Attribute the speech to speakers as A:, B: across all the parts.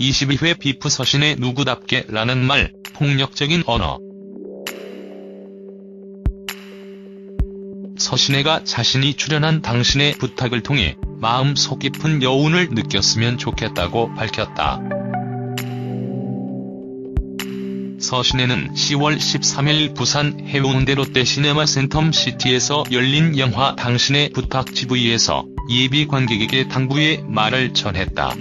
A: 22회 비프 서신의 누구답게 라는 말, 폭력적인 언어. 서신혜가 자신이 출연한 당신의 부탁을 통해 마음 속 깊은 여운을 느꼈으면 좋겠다고 밝혔다. 서신혜는 10월 13일 부산 해운대 롯데시네마 센텀 시티에서 열린 영화 당신의 부탁 GV에서 예비 관객에게 당부의 말을 전했다.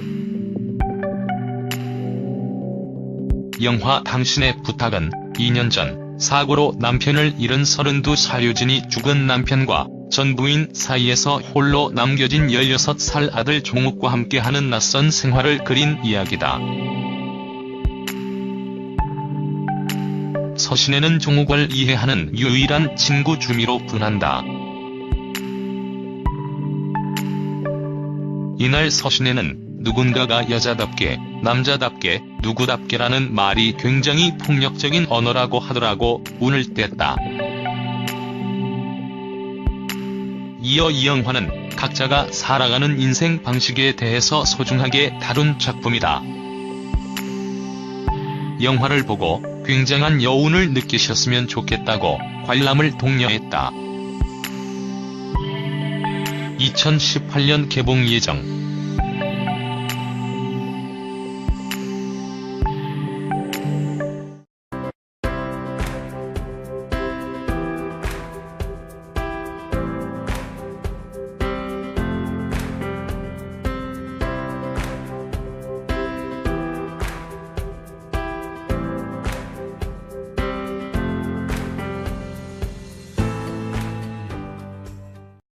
A: 영화 당신의 부탁은 2년 전 사고로 남편을 잃은 32 사유진이 죽은 남편과 전 부인 사이에서 홀로 남겨진 16살 아들 종욱과 함께하는 낯선 생활을 그린 이야기다. 서신혜는 종욱을 이해하는 유일한 친구 주미로 분한다. 이날 서신혜는 누군가가 여자답게, 남자답게, 누구답게라는 말이 굉장히 폭력적인 언어라고 하더라고 운을 뗐다. 이어 이 영화는 각자가 살아가는 인생 방식에 대해서 소중하게 다룬 작품이다. 영화를 보고 굉장한 여운을 느끼셨으면 좋겠다고 관람을 독려했다. 2018년 개봉 예정